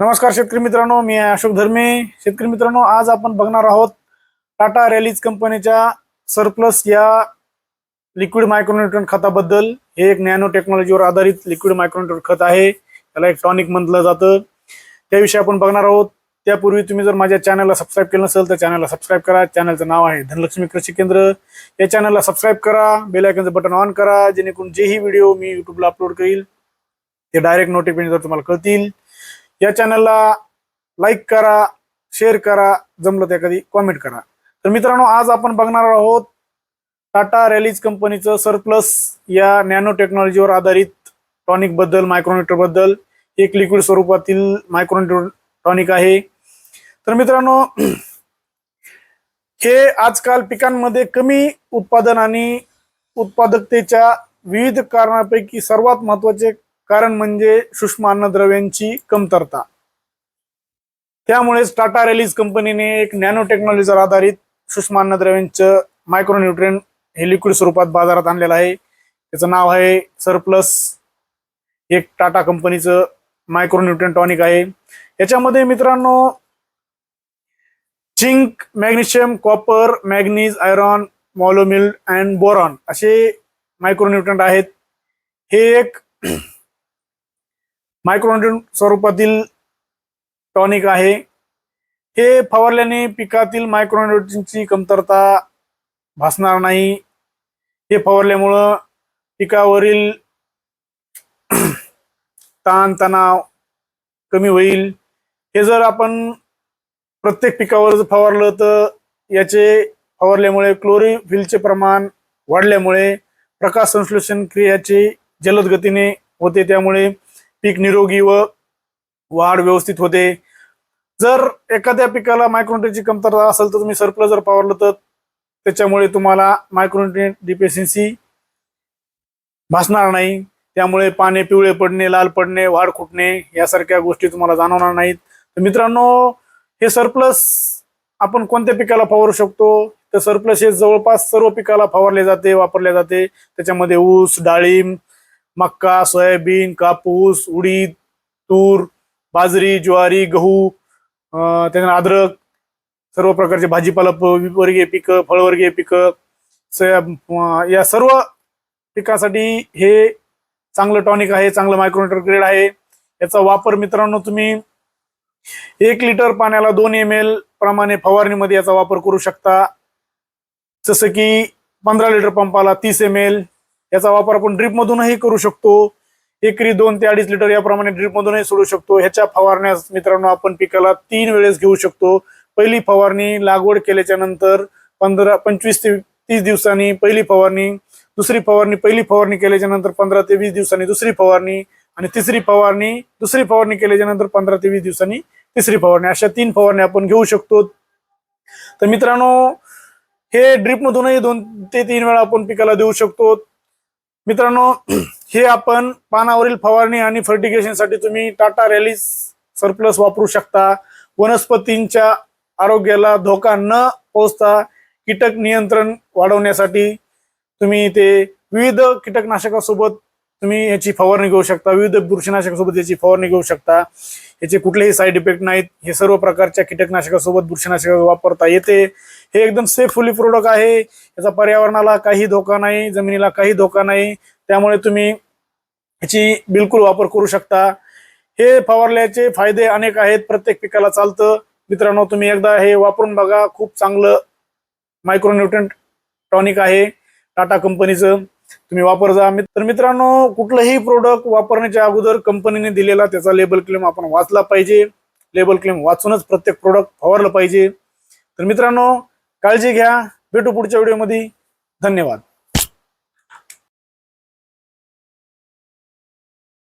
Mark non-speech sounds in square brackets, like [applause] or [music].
नमस्कार शेतकरी मित्रांनो मी अशोक धर्मे. शेतकरी मित्रांनो आज आपण बघणार आहोत टाटा रॅलीज कंपनीच्या सरप्लस या लिक्विड मायक्रोन्युट्रन खताबद्दल. हे एक नॅनो टेक्नॉलॉजीवर आधारित लिक्विड मायक्रोन्युट्रन खत आहे. त्याला एक टॉनिक म्हटलं जातं. त्याविषयी आपण बघणार आहोत. त्यापूर्वी तुम्ही जर माझ्या चॅनलला सबस्क्राईब केलं नसेल तर चॅनलला सबस्क्राईब करा. चॅनलचं नाव आहे धनलक्ष्मी कृषी केंद्र. या चॅनलला सबस्क्राईब करा. बेल आयकनचं बटन ऑन करा. जेणेकरून जेही व्हिडिओ मी युट्यूबला अपलोड करील ते डायरेक्ट नोटिफिकेशन तुम्हाला कळतील. या चॅनलला लाईक करा शेअर करा जमलं त्या कधी कॉमेंट करा. तर मित्रांनो आज आपण बघणार आहोत टाटा रॅलीज कंपनीचं सरप्लस या नॅनो टेक्नॉलॉजीवर आधारित टॉनिकबद्दल मायक्रोमीटरबद्दल. एक लिक्विड स्वरूपातील मायक्रोमीटर टॉनिक आहे. तर मित्रांनो हे आजकाल पिकांमध्ये कमी उत्पादन आणि उत्पादकतेच्या विविध कारणापैकी सर्वात महत्त्वाचे कारण म्हणजे सूक्ष्म अन्नद्रव्यांची कमतरता. त्यामुळेच टाटा रॅलीज कंपनीने एक नॅनो टेक्नॉलॉजीवर आधारित सूक्ष्म अन्नद्रव्यांचं मायक्रोन्युट्रियन हे लिक्विड स्वरूपात बाजारात आणलेलं आहे. त्याचं नाव आहे सरप्लस एक टाटा कंपनीचं मायक्रोन्युट्रियन टॉनिक आहे. याच्यामध्ये मित्रांनो zinc magnesium copper manganese iron मॉलोमिल and boron असे मायक्रोन्युट्रंट आहेत. हे एक मायक्रोन्युट्रन स्वरूपातील टॉनिक आहे. हे फवारल्याने पिकातील मायक्रोन्युट्रनची कमतरता भासणार नाही. हे फवारल्यामुळं पिकावरील [clears throat] ताण तणाव कमी होईल. हे जर आपण प्रत्येक पिकावर जर फवारलं तर याचे फवारल्यामुळे क्लोरीफिलचे प्रमाण वाढल्यामुळे प्रकाश संश्लेषण क्रियाची जलद गतीने होते. त्यामुळे पीक निरोगी व वाढ व्यवस्थित होते. जर एखाद्या पिकाला मायक्रोन्युट्रियनची कमतरता असेल तर तुम्ही सरप्लस जर पावरलं तर त्याच्यामुळे तुम्हाला मायक्रोन्युट्रियन डिफिशियन्सी भासणार नाही. त्यामुळे पाने पिवळे पडणे लाल पडणे वाढ खुटणे यासारख्या गोष्टी तुम्हाला जाणवणार नाहीत. तर मित्रांनो हे सरप्लस आपण कोणत्या पिकाला फवारू शकतो? तर सरप्लस हे जवळपास सर्व पिकाला फवारले जाते वापरले जाते. त्याच्यामध्ये ऊस डाळिंब मक्का सोयाबीन कापूस उडीद तूर बाजरी ज्वारी गहू त्यानंतर अद्रक सर्व प्रकारचे भाजीपाला प- वर्गीय पिकं फळवर्गीय पिकं सोया या सर्व पिकासाठी हे चांगलं टॉनिक आहे चांगलं मायक्रोमीटर ग्रेड आहे. याचा वापर मित्रांनो तुम्ही एक लिटर पाण्याला दोन एम एल प्रमाणे फवारणीमध्ये याचा वापर करू शकता. जसं की पंधरा लिटर पंपाला तीस एम एल याचा वापर आपण ड्रीप मधूनही करू शकतो. एकरी दोन ते अडीच लिटर याप्रमाणे ड्रीप मधूनही सोडू शकतो. ह्याच्या फवारण्यास मित्रांनो आपण पिकाला तीन वेळेस घेऊ शकतो. पहिली फवारणी लागवड केल्याच्यानंतर पंधरा पंचवीस ते तीस दिवसांनी पहिली फवारणी दुसरी फवारणी पहिली फवारणी केल्याच्यानंतर पंधरा ते वीस दिवसांनी दुसरी फवारणी आणि तिसरी फवारणी दुसरी फवारणी केल्याच्यानंतर पंधरा ते वीस दिवसांनी तिसरी फवारणी. अशा तीन फवारणी आपण घेऊ शकतो. तर मित्रांनो हे ड्रीप मधूनही दोन ते तीन वेळा आपण पिकाला देऊ शकतो. मित्रांनो हे आपण पानावरील फवारणी आणि फर्टिगेशनसाठी तुम्ही टाटा रॅलीज सरप्लस वापरू शकता. वनस्पतींच्या आरोग्याला धोका न पोहोचता कीटक नियंत्रण वाढवण्यासाठी तुम्ही ते विविध कीटकनाशकासोबत तुम्ही याची फवारणी घेऊ शकता. विविध बुरशीनाशकासोबत याची फवारणी घेऊ शकता. याचे कुठलेही साईड इफेक्ट नाहीत. हे सर्व प्रकारच्या कीटकनाशकासोबत बुरशीनाशक वापरता येते. हे एकदम सेफफुली प्रोडक्ट आहे. याचा पर्यावरणाला काही धोका नाही जमिनीला काही धोका नाही. त्यामुळे तुम्ही याची बिलकुल वापर करू शकता. हे फवारल्याचे फायदे अनेक आहेत. प्रत्येक पिकाला चालतं. मित्रांनो तुम्ही एकदा हे वापरून बघा. खूप चांगलं मायक्रोन्युट्रंट टॉनिक आहे. टाटा कंपनीचं. तुम्ही वापर जा. तर मित्रांनो कुठलंही प्रोडक्ट वापरण्याच्या अगोदर कंपनीने दिलेला त्याचा लेबल क्लेम आपण वाचला पाहिजे. लेबल क्लेम वाचूनच प्रत्येक प्रोडक्ट फवारलं पाहिजे. तर मित्रांनो काळजी घ्या. भेटू पुढच्या व्हिडिओमध्ये धन्यवाद.